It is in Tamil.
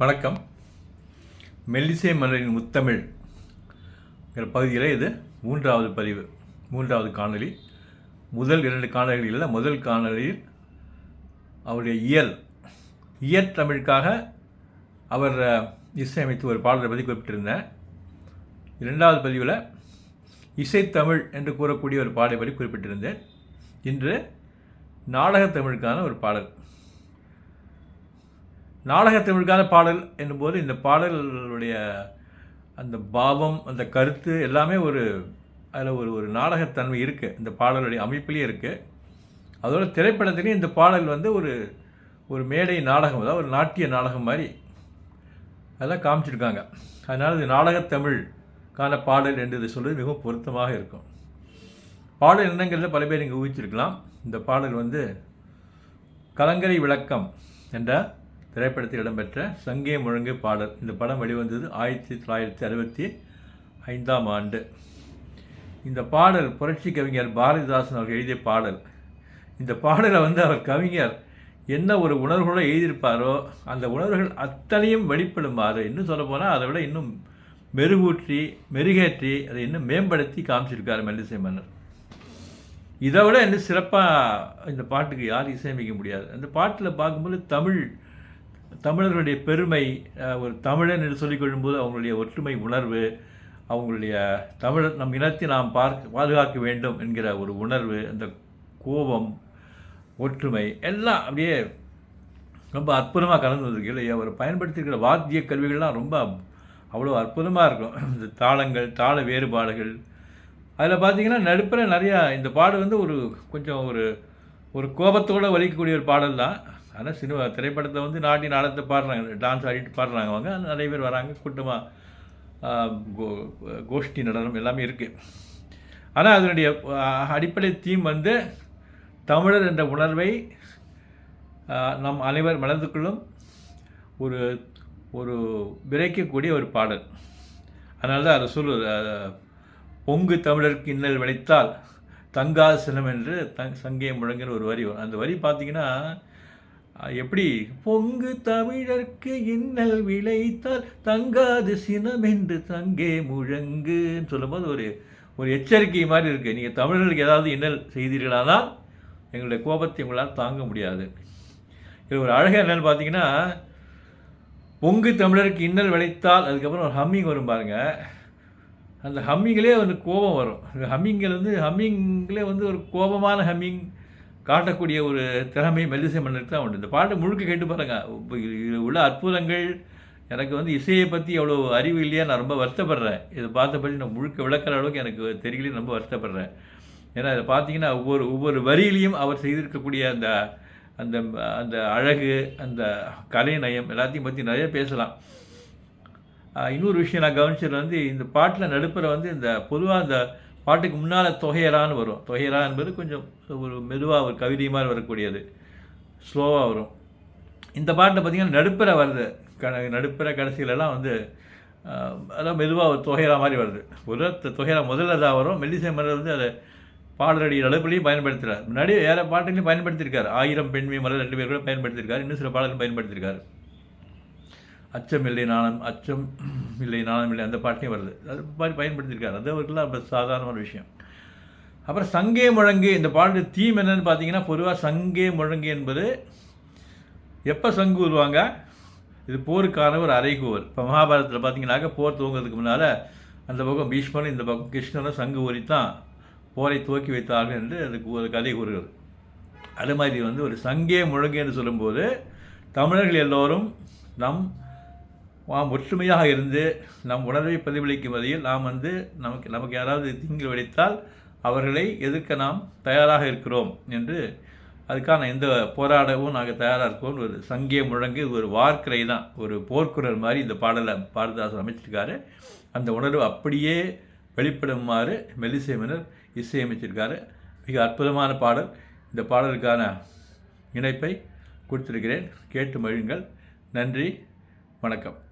வணக்கம். மெல்லிசை மலரின் முத்தமிழ் என்ற பகுதியில் இது மூன்றாவது பதிவு மூன்றாவது காணொளி. முதல் இரண்டு காணொலிகளில் முதல் காணொளியில் அவருடைய இயல் இயற்தமிழுக்காக அவர் இசையமைத்து ஒரு பாடலை பற்றி குறிப்பிட்டிருந்தேன் இரண்டாவது பதிவில் இசைத்தமிழ் என்று கூறக்கூடிய ஒரு பாடலை பற்றி குறிப்பிட்டிருந்தேன் இன்று நாடகத்தமிழுக்கான ஒரு பாடல். நாடகத்தமிழுக்கான பாடல் என்னும்போது இந்த பாடலுடைய அந்த பாவம் அந்த கருத்து எல்லாமே ஒரு அதில் ஒரு ஒரு நாடகத்தன்மை இருக்குது இந்த பாடலுடைய அமைப்பிலேயே இருக்குது அதோட திரைப்படத்துலேயும் இந்த பாடல் வந்து ஒரு ஒரு மேடை நாடகம் அதாவது ஒரு நாட்டிய நாடகம் மாதிரி அதெல்லாம் காமிச்சிருக்காங்க. அதனால் இது நாடகத்தமிழ்கான பாடல் என்று இது சொல்வது மிகவும் பொருத்தமாக இருக்கும். பாடல் என்னங்கிறத பல பேர் இங்கே ஊகிச்சிருக்கலாம். இந்த பாடல் வந்து கலங்கரை விளக்கம் என்ற திரைப்படத்தில் இடம்பெற்ற சங்கே முழங்கு பாடல். இந்த படம் வெளிவந்தது ஆயிரத்தி தொள்ளாயிரத்தி அறுபத்தி ஐந்தாம் ஆண்டு. இந்த பாடல் புரட்சி கவிஞர் பாரதிதாசன் அவர் எழுதிய பாடல். இந்த பாடலை வந்து அவர் கவிஞர் என்ன ஒரு உணர்வுகளை எழுதியிருப்பாரோ அந்த உணர்வுகள் அத்தனையும் வெளிப்படுமாறு இன்னும் சொல்லப்போனால் அதை விட இன்னும் மெருகூற்றி மெருகேற்றி அதை இன்னும் மேம்படுத்தி காமிச்சிருக்கார் மெல்லிசை மன்னர் இதை விட இன்னும் சிறப்பாக இந்த பாட்டுக்கு யாரும் இசையமைக்க முடியாது. அந்த பாட்டில் பார்க்கும்போது தமிழ் தமிழர்களுடைய பெருமை ஒரு தமிழன் என்று சொல்லிக் கொள்ளும்போது அவங்களுடைய ஒற்றுமை உணர்வு அவங்களுடைய தமிழர் நம் இனத்தை நாம் பார்க்க பாதுகாக்க வேண்டும் என்கிற ஒரு உணர்வு அந்த கோபம் ஒற்றுமை எல்லாம் அப்படியே ரொம்ப அற்புதமாக கலந்து வந்திருக்கு. இல்லை அவர் பயன்படுத்தியிருக்கிற வாத்திய கருவிகள்லாம் ரொம்ப அவ்வளோ அற்புதமாக இருக்கும். இந்த தாளங்கள் தாள வேறுபாடுகள். அதில் பார்த்தீங்கன்னா நடுப்புற நிறையா இந்த பாடு வந்து ஒரு கொஞ்சம் ஒரு ஒரு கோபத்தோடு வலிக்கக்கூடிய ஒரு பாடல் தான். ஆனால் சினிமா திரைப்படத்தை வந்து நாட்டி நாடகத்தை பாடுறாங்க டான்ஸ் ஆடிட்டு பாடுறாங்க அவங்க. நிறைய பேர் வராங்க கூட்டமாக கோஷ்டி நடனம் எல்லாமே இருக்குது ஆனால் அதனுடைய அடிப்படை தீம் வந்து தமிழர் என்ற உணர்வை நம் அனைவர் மனதுக்குள்ளும் ஒரு ஒரு விரைக்கக்கூடிய ஒரு பாடல். அதனால தான் அதை சொல்லு பொங்கு தமிழருக்கு இன்னல் விளைத்தால் தங்காசனம் என்று தங் சங்கே முழங்குற ஒரு வரி அந்த வரி பார்த்திங்கன்னா எப்படி? பொங்கு தமிழருக்கு இன்னல் விளைத்தால் தங்காது சினம் என்று தங்கே முழங்குன்னு சொல்லும்போது ஒரு ஒரு எச்சரிக்கை மாதிரி இருக்குது நீங்கள் தமிழர்களுக்கு ஏதாவது இன்னல் செய்தீர்களானால் எங்களுடைய கோபத்தை உங்களால் தாங்க முடியாது. இது ஒரு அழகாக என்னென்னு பார்த்தீங்கன்னா பொங்கு தமிழருக்கு இன்னல் விளைத்தால் அதுக்கப்புறம் ஒரு ஹம்மிங் வரும் பாருங்க. அந்த ஹம்மிங்கிலே வந்து கோபம் வரும். ஹம்மிங்கில் வந்து ஹம்மிங்லே வந்து ஒரு கோபமான ஹம்மிங் காட்டக்கூடிய ஒரு திறமை மெல்லிசை மன்னருக்கு தான் உண்டு. இந்த பாட்டு முழுக்க கேட்டு பாருங்கள் உள்ள அற்புதங்கள் எனக்கு வந்து இசையை பற்றி அவ்வளோ அறிவு இல்லையா? நான் ரொம்ப வருத்தப்படுறேன். இதை பார்த்த பற்றி நான் முழுக்க விளக்கிற அளவுக்கு எனக்கு தெரியல ரொம்ப வருத்தப்படுறேன். ஏன்னா இதை பார்த்தீங்கன்னா ஒவ்வொரு ஒவ்வொரு வரியிலையும் அவர் செய்திருக்கக்கூடிய அந்த அந்த அந்த அழகு அந்த கலை நயம் எல்லாத்தையும் பற்றி நிறைய பேசலாம். இன்னொரு விஷயம் நான் கவனிச்சது வந்து இந்த பாட்டில் நடுப்புற வந்து இந்த பொதுவாக இந்த பாட்டுக்கு முன்னால் தொகையரான்னு வரும். தொகையரா என்பது கொஞ்சம் ஒரு மெதுவாக ஒரு கவிதை மாதிரி வரக்கூடியது. ஸ்லோவாக வரும். இந்த பாட்டில் பார்த்திங்கன்னா நடுப்புற வருது. க நடுப்புற கடைசியிலலாம் வந்து அதான் மெதுவாக ஒரு தொகையரா மாதிரி வருது. ஒரு தொகையரா முதல்ல தான் வரும். மெல்லிசை மலர் வந்து அதை பாடலடி நடுப்புலையும் பயன்படுத்துகிறார் முன்னாடி வேறு பாட்டுகளையும் பயன்படுத்தியிருக்காரு. ஆயிரம் பெண்மை மலர் ரெண்டு பேர் கூட பயன்படுத்தியிருக்காரு. இன்னும் சில பாடலும் பயன்படுத்தியிருக்காரு. அச்சம் இல்லை நாணம் அச்சம் இல்லை நாணம் இல்லை அந்த பாட்டையும் வருது. அது மாதிரி பயன்படுத்தியிருக்காரு. அது அவருக்குலாம் ரொம்ப சாதாரணமான விஷயம். அப்புறம் சங்கே முழங்கு இந்த பாட்டு தீம் என்னன்னு பார்த்தீங்கன்னா பொதுவாக சங்கே முழங்கு என்பது எப்போ சங்கு வருவாங்க இது போருக்கான ஒரு அறைகூவல் இப்போ மகாபாரதத்தில் பார்த்தீங்கன்னாக்க போர் துவங்குறதுக்கு முன்னால் அந்த பக்கம் பீஷ்மனும் இந்த பக்கம் கிருஷ்ணனும் சங்கு ஊறித்தான் போரை துவக்கி வைத்தார்கள் என்று அதுக்கு ஒரு கதை கூறுகிறது. அது மாதிரி வந்து ஒரு சங்கே முழங்கு என்று சொல்லும்போது தமிழர்கள் எல்லோரும் நம் நாம் ஒற்றுமையாக இருந்து நம் உணர்வை பிரதிபலிக்கும் வகையில் நாம் வந்து நமக்கு நமக்கு யாராவது தீங்கு விளைத்தால் அவர்களை எதிர்க்க நாம் தயாராக இருக்கிறோம் என்று அதுக்கான எந்த போராடவும் நாங்கள் தயாராக இருக்கோம். ஒரு சங்கே முழங்கு ஒரு வார்க்கரை தான் ஒரு போர்க்குரல் மாதிரி இந்த பாடலை பாரதிதாசன் அமைச்சிருக்காரு. அந்த உணர்வு அப்படியே வெளிப்படுமாறு மெல்லிசைமனர் இசையமைச்சிருக்காரு. மிக அற்புதமான பாடல். இந்த பாடலுக்கான இணைப்பை கொடுத்திருக்கிறேன். கேட்டு மகிழுங்கள். நன்றி. வணக்கம்.